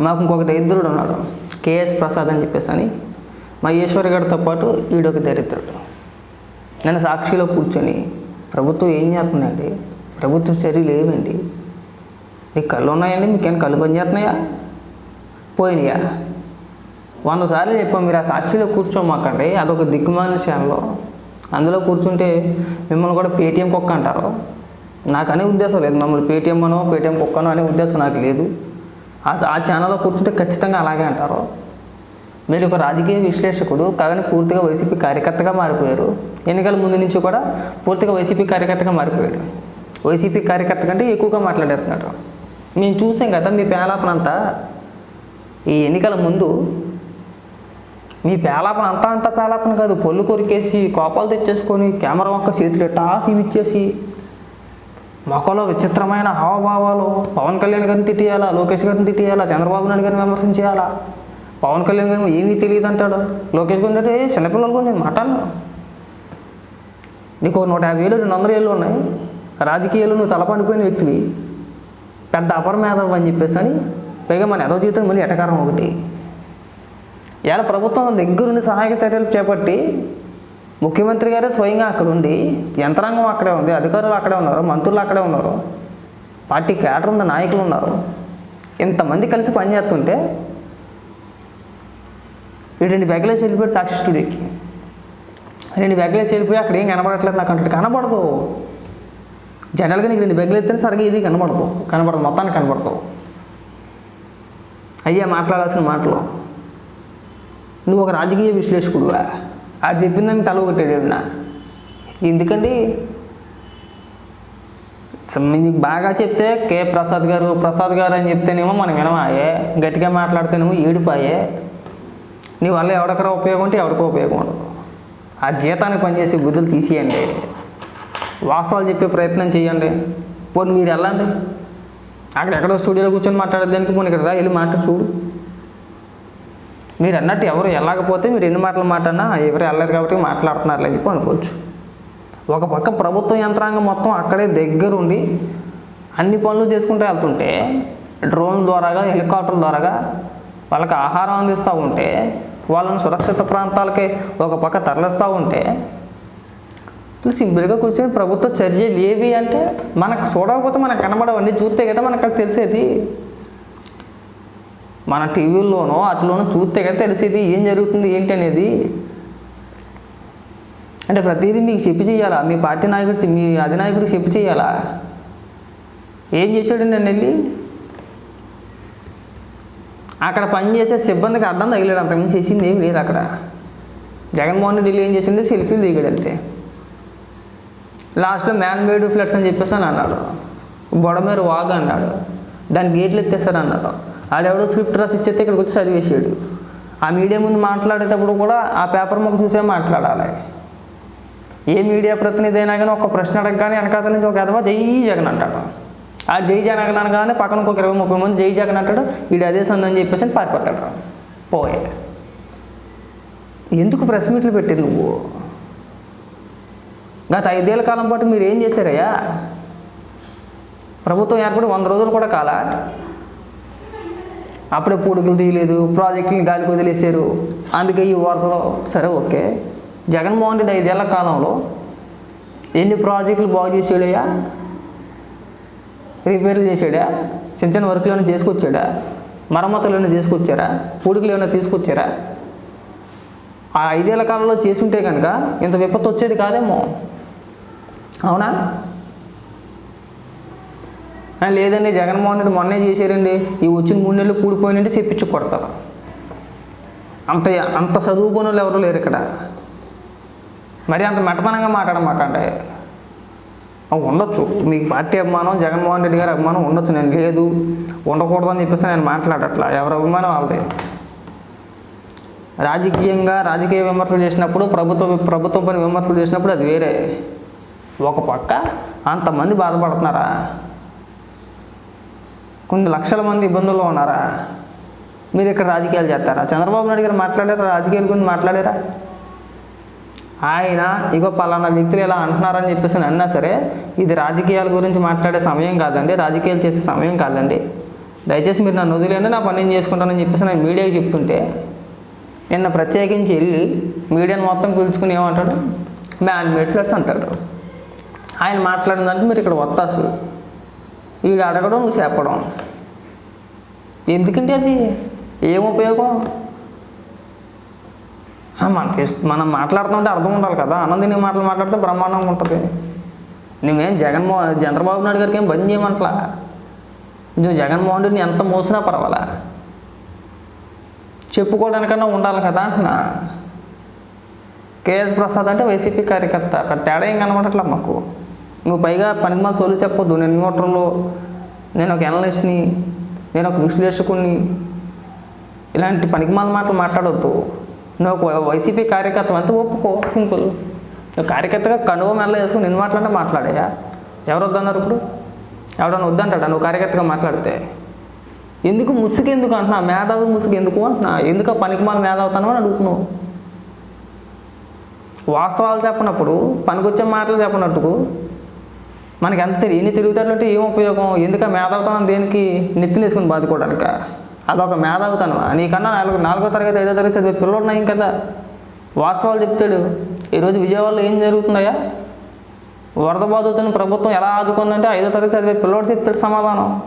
మాకు ఇంకొక దరిద్రుడు ఉన్నాడు. కేఎస్ ప్రసాద్ అని చెప్పేసి అని మా ఈశ్వర్ గారితో పాటు ఈడొక దరిద్రుడు. నేను సాక్షిలో కూర్చొని ప్రభుత్వం ఏం చేస్తుందండి? ప్రభుత్వ చర్యలు ఏమండి మీకు కళ్ళు ఉన్నాయండి? మీకేం కళ్ళు పని చేస్తున్నాయా పోయినాయా? వంద సార్లు చెప్పాం మీరు ఆ సాక్షిలో కూర్చోమాకండి. అదొక దిక్కుమాలిన అందులో కూర్చుంటే మిమ్మల్ని కూడా పేటీఎం కుక్క అంటారు. నాకు అనే ఉద్దేశం లేదు. మమ్మల్ని పేటీఎం అనో పేటీఎం కుక్కనో అనే ఉద్దేశం నాకు లేదు. ఆ ఛానల్లో కూర్చుంటే ఖచ్చితంగా అలాగే అంటారు. మీరు ఒక రాజకీయ విశ్లేషకుడు కాదని పూర్తిగా వైసీపీ కార్యకర్తగా మారిపోయారు. ఎన్నికల ముందు నుంచి కూడా పూర్తిగా వైసీపీ కార్యకర్తగా మారిపోయాడు. వైసీపీ కార్యకర్త కంటే ఎక్కువగా మాట్లాడేస్తున్నాడు మేము చూసాం కదా మీ పేలాపన అంతా. ఈ ఎన్నికల ముందు మీ పేలాపన అంతా అంతా పేలాపన కాదు. పొళ్ళు కొరికేసి కోపాలు తెచ్చేసుకొని కెమెరా ఒక్క చేతులు టాస్ ఇచ్చేసి మొక్కలో విచిత్రమైన హావభావాలు. పవన్ కళ్యాణ్ గారిని తిట్టేయాలా? లోకేష్ గారిని తిట్టేయాలా? చంద్రబాబు నాయుడు గారిని విమర్శించేయాలా పవన్ కళ్యాణ్ గారు ఏమీ తెలియదు అంటాడు లోకేష్ గారు అంటే చిన్నపిల్లల గురించి మాటలు నీకు ఒక నూట యాభై వేలు రెండు వందల ఏళ్ళు ఉన్నాయి. రాజకీయాలు నువ్వు తలపండిపోయిన వ్యక్తివి. పెద్ద అపరమేధం అని చెప్పేసి అని పైగా మన ఎదో జీవితం మళ్ళీ ఎటకారం ఒకటి. ఇలా ప్రభుత్వం దగ్గరుండి సహాయక చర్యలు చేపట్టి ముఖ్యమంత్రి గారే స్వయంగా అక్కడ ఉండి యంత్రాంగం అక్కడే ఉంది అధికారులు అక్కడే ఉన్నారు మంత్రులు అక్కడే ఉన్నారు పార్టీ క్యాడర్ ఉంది నాయకులు ఉన్నారు. ఇంతమంది కలిసి పనిచేస్తుంటే ఈ రెండు బ్యాగులేసి వెళ్ళిపోయాడు సాక్షి స్టూడియోకి. రెండు బ్యాగులేసి వెళ్ళిపోయి అక్కడ ఏం కనబడట్లేదు నాకు అంటే కనబడదు. జనరల్గా నీకు రెండు బ్యాగులు ఎత్తే సరిగ్గా ఇది కనబడదు. కనబడదు మొత్తానికి కనబడదు. అయ్యా మాట్లాడాల్సిన మాటలు. నువ్వు ఒక రాజకీయ విశ్లేషకుడువా? ఆడు చెప్పిందని తల కొట్టాడు నా ఎందుకండి? మీకు నీకు బాగా చెప్తే కే ప్రసాద్ గారు ప్రసాద్ గారు అని చెప్తేనేమో మనం వినమాయే గట్టిగా మాట్లాడితేనేమో ఏడిపాయే. నీ వల్ల ఎవడకరా ఉపయోగం ఉంటే ఎవరికో ఉపయోగం ఉండదు. ఆ జీతానికి పనిచేసి బుద్ధులు తీసేయండి. వాస్తవాలు చెప్పే ప్రయత్నం చేయండి. పోనీ మీరు వెళ్ళండి. అక్కడ ఎక్కడో స్టూడియోలో కూర్చొని మాట్లాడేదానికి పోనీ ఇక్కడ రా వెళ్ళి మాట్లాడు చూడు. మీరు అన్నట్టు ఎవరు వెళ్ళకపోతే మీరు ఎన్ని మాటలు మాట్లాడినా ఎవరు వెళ్ళలేదు కాబట్టి మాట్లాడుతున్నారు చెప్పి అనుకోవచ్చు. ఒక పక్క ప్రభుత్వ యంత్రాంగం మొత్తం అక్కడే దగ్గరుండి అన్ని పనులు చేసుకుంటూ వెళ్తుంటే డ్రోన్ ద్వారాగా హెలికాప్టర్ ద్వారాగా వాళ్ళకి ఆహారం అందిస్తూ ఉంటే వాళ్ళని సురక్షిత ప్రాంతాలకి ఒక పక్క తరలిస్తూ ఉంటే సింపుల్గా కూర్చొని ప్రభుత్వ చర్యలు ఏవి అంటే మనకు చూడకపోతే మనకు కనబడవండి చూస్తే కదా మనకు తెలిసేది. మన టీవీల్లోనో అట్లోనో చూస్తే కదా తెలిసేది ఏం జరుగుతుంది ఏంటి అనేది. అంటే ప్రతిదీ మీకు చెప్పి చేయాలా? మీ పార్టీ నాయకుడు మీ అధినాయకుడికి చెప్పి చేయాలా? ఏం చేశాడు నేను వెళ్ళి అక్కడ పనిచేసే సిబ్బందికి అడ్డం తగిలాడు అంతకుమించి చేసింది ఏం లేదు అక్కడ. జగన్మోహన్ రెడ్డి ఏం చేసిండే? సెల్ఫీలు దిగాడు వెళ్తే లాస్ట్లో మ్యాన్ మేడ్ ఫ్లట్స్ అని చెప్పేసి అని అన్నాడు. బొడమేరు వాగ్ అన్నాడు. దాని గేట్లు ఎత్తేస్తారు అన్నారు. ఆడెవడో స్క్రిప్ట్ రాసి ఇచ్చేస్తే ఇక్కడికి వచ్చి చదివేసాడు. ఆ మీడియా ముందు మాట్లాడేటప్పుడు కూడా ఆ పేపర్ మొక్క చూసే మాట్లాడాలి. ఏ మీడియా ప్రతినిధి అయినా కానీ ఒక ప్రశ్న అడగగానే వెనకాతల నుంచి ఒక ఎదవా జై జగన్ అంటాడు. ఆ జై జగన్ అనగానే పక్కన ఒక ఇరవై ముప్పై మంది జై జగన్ అంటాడు వీడు అదే సందని చెప్పేసి అని పారిపోతాడు పోయే. ఎందుకు ప్రెస్ మీట్లు పెట్టింది నువ్వు? గత ఐదేళ్ళ కాలం పాటు మీరు ఏం చేశారయ్యా? ప్రభుత్వం ఏర్పడి వంద రోజులు కూడా కాలా? అప్పుడే పూడుకులు తీయలేదు ప్రాజెక్టుని గాలికి వదిలేశారు. అందుకే ఈ వార్తలో సరే ఓకే. జగన్మోహన్ రెడ్డి ఐదేళ్ళ కాలంలో ఎన్ని ప్రాజెక్టులు బాగు చేసాడయ్యా రిపేర్లు చేసాడా చిన్న చిన్న వర్క్లు ఏమైనా చేసుకొచ్చాడా? మరమ్మతులు ఏమైనా చేసుకొచ్చారా? పూడికలు ఏమైనా తీసుకొచ్చారా? ఆ ఐదేళ్ళ కాలంలో చేసుంటే కనుక ఇంత విపత్తు వచ్చేది కాదేమో. అవునా? లేదండి జగన్మోహన్ రెడ్డి మొన్నే చేశారండి. ఈ వచ్చిన మూడు నెలలు కూడిపోయినంటే చెప్పించి కొడతారు. అంత అంత చదువుకున్న వాళ్ళు ఎవరు లేరు ఇక్కడ. మరి అంత మెటపనంగా మాట్లాడమాకండి ఆ, ఉండొచ్చు. మీకు పార్టీ అభిమానం జగన్మోహన్ రెడ్డి గారి అభిమానం ఉండొచ్చు. నేను లేదు ఉండకూడదని చెప్పేసి నేను మాట్లాడట్లా. ఎవరి అభిమానం వాళ్ళది. రాజకీయంగా రాజకీయ విమర్శలు చేసినప్పుడు ప్రభుత్వ ప్రభుత్వ పని విమర్శలు చేసినప్పుడు అది వేరే. ఒక పక్క అంతమంది బాధపడుతున్నారా? కొన్ని లక్షల మంది ఇబ్బందుల్లో ఉన్నారా? మీరు ఇక్కడ రాజకీయాలు చేస్తారా? చంద్రబాబు నాయుడు గారు మాట్లాడారా? రాజకీయాల గురించి మాట్లాడారా? ఆయన ఇగో పలానా వ్యక్తులు ఇలా అంటున్నారని చెప్పేసి అన్నా సరే ఇది రాజకీయాల గురించి మాట్లాడే సమయం కాదండి. రాజకీయాలు చేసే సమయం కాదండి. దయచేసి మీరు నన్ను వదిలేండి నా పని నేను చేసుకుంటానని చెప్పేసి నేను మీడియాకి చెప్తుంటే నిన్న ప్రత్యేకించి వెళ్ళి మీడియాను మొత్తం పిలుచుకుని ఏమంటాడు? మ్యాన్ మేట్లర్స్ అంటాడు ఆయన మాట్లాడిన దానికి మీరు ఇక్కడ వత్తాసు. వీడు అడగడం చెప్పడం. ఎందుకంటే అది? ఏం ఉపయోగం? మన మనం మాట్లాడుతుంటే అర్థం ఉండాలి కదా. ఆనందిని మాటలు మాట్లాడితే బ్రహ్మాండంగా ఉంటుంది. నువ్వేం జగన్మోహన్ చంద్రబాబు నాయుడు గారికి ఏం బంద్ చేయమంటలా? నువ్వు జగన్మోహన్ రెడ్డిని ఎంత మోసినా పర్వాలా? చెప్పుకోవడానికన్నా ఉండాలి కదా అంటున్నా. కేఎస్ ప్రసాద్ అంటే వైసీపీ కార్యకర్త. తేడా ఏం కనబడట్లా మాకు? నువ్వు పైగా పనికి మన సోలు చెప్పొద్దు. నేను ఇన్వర్టర్లో నేను ఒక అనలిస్ట్ని నేను ఒక విశ్లేషకుడిని ఇలాంటి పనికిమాల మాటలు మాట్లాడొద్దు. నువ్వు ఒక వైసీపీ కార్యకర్త అంతా ఒప్పుకో సింపుల్. నువ్వు కార్యకర్తగా కండువ మెల్ల వేసుకుని నేను మాట్లాడితే మాట్లాడాయా? ఎవరు వద్దన్నారు ఇప్పుడు? ఎవడన్నా వద్దంటాడా నువ్వు కార్యకర్తగా మాట్లాడితే? ఎందుకు ముసుగు ఎందుకు అంటున్నా? మేధావి ముసుగు ఎందుకు అంటున్నా? ఎందుకు ఆ పనికిమాల మేధావుతాను అని అడుగుతున్నావు? వాస్తవాలు చెప్పనప్పుడు పనికొచ్చే మాటలు చెప్పనట్టుకు మనకి ఎంత తెలియ ఎన్ని తిరుగుతారంటే ఏం ఉపయోగం? ఎందుక మేధావుతానం దేనికి? నెత్తినేసుకుని బాదుకోవడానిక? అదొక మేధావుతాను నీకన్నా నాలుగు నాలుగో తరగతి ఐదో తరగతి చదివే పిల్లలు ఉన్నాయి కదా. వాస్తవాలు చెప్తాడు. ఈరోజు విజయవాడలో ఏం జరుగుతుందయ్యా? వరద బాధితులను ప్రభుత్వం ఎలా ఆదుకుందంటే ఐదో తరగతి చదివే పిల్లోడు చెప్తాడు సమాధానం.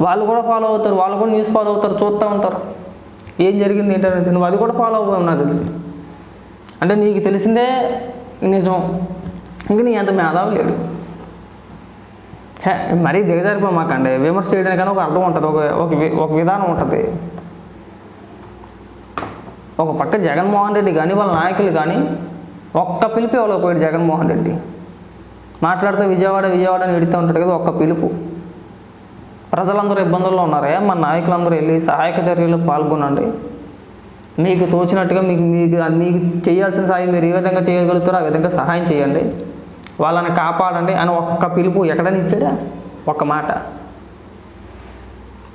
వాళ్ళు కూడా ఫాలో అవుతారు. వాళ్ళు కూడా న్యూస్ ఫాలో అవుతారు. చూస్తూ ఉంటారు. ఏం జరిగింది ఏంటనేది? నువ్వు అది కూడా ఫాలో అవ్వవు నాకు తెలిసి. అంటే నీకు తెలిసిందే నిజం. ఇంక నీ అంత మేధావు లేడు. మరీ దిగజారిపోమాకండి విమర్శ చేయడానికి కానీ ఒక అర్థం ఉంటుంది. ఒక ఒక వి- ఒక విధానం ఉంటుంది. ఒక పక్క జగన్మోహన్ రెడ్డి కానీ వాళ్ళ నాయకులు కానీ ఒక్క పిలుపు ఇవ్వలేకపోయాడు జగన్మోహన్ రెడ్డి. మాట్లాడితే విజయవాడ విజయవాడ అని ఎడుతూ ఉంటాడు కదా ఒక్క పిలుపు. ప్రజలందరూ ఇబ్బందుల్లో ఉన్నారే. మన నాయకులందరూ వెళ్ళి సహాయక చర్యలు పాల్గొనండి. మీకు తోచినట్టుగా మీకు మీకు మీకు చేయాల్సిన సాయం మీరు ఏ విధంగా చేయగలుగుతారో ఆ విధంగా సహాయం చేయండి. వాళ్ళని కాపాడండి అని ఒక్క పిలుపు ఎక్కడని ఇచ్చాడా? ఒక్క మాట.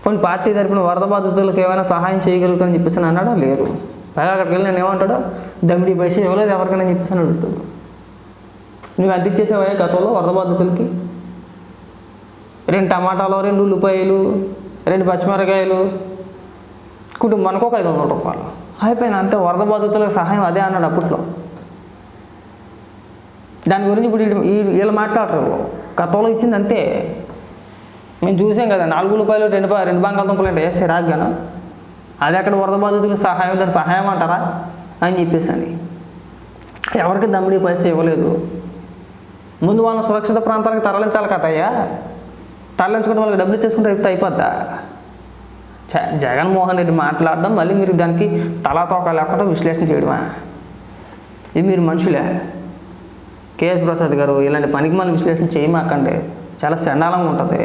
కొన్ని పార్టీ తరపున వరద బాధితులకు ఏమైనా సహాయం చేయగలుగుతానని చెప్పేసి అన్నాడా? లేదు. పైగా అక్కడికి వెళ్ళి నేను ఏమంటాడు? దమ్మిడి పైసా ఇవ్వలేదు ఎవరికైనా చెప్పేసి అని అడుగుతాడు. నువ్వు అందించేసావా గతంలో వరద బాధితులకి? రెండు టమాటాలు రెండు ఉల్లిపాయలు రెండు పచ్చిమిరకాయలు కుటుంబానికి ఒక ఐదు వందల రూపాయలు. అయిపోయింది అంతే వరద బాధితులకు సహాయం అదే అన్నాడు అప్పట్లో. దాని గురించి ఇప్పుడు వీళ్ళు- మాట్లాడరు. గతంలో ఇచ్చింది అంతే. మేము చూసాం కదా నాలుగు రూపాయలు రెండు బా- రెండు బంగాళదుంపలు అంటే వేస్తే రాగ్గాను. అది అక్కడ వరద బాధితులకు సహాయం దాని సహాయం అంటారా? అని చెప్పేసి అని ఎవరికి దమ్మిడి పైస ఇవ్వలేదు. ముందు వాళ్ళని సురక్షిత ప్రాంతాలకు తరలించాలి కదయ్యా తరలించుకుంటే వాళ్ళకి డబ్బులు ఇచ్చేసుకుంటే అయితే అయిపోద్దా? జగన్మోహన్ రెడ్డి మాట్లాడడం మళ్ళీ మీరు దానికి తలా తోక లేకుండా విశ్లేషణ చేయడమా? ఇది మీరు మనుషులే. కేఎస్ ప్రసాద్ గారు ఇలాంటి పనికి మళ్ళీ విశ్లేషణ చేయమాకండి. చాలా చండాలంగా ఉంటుంది.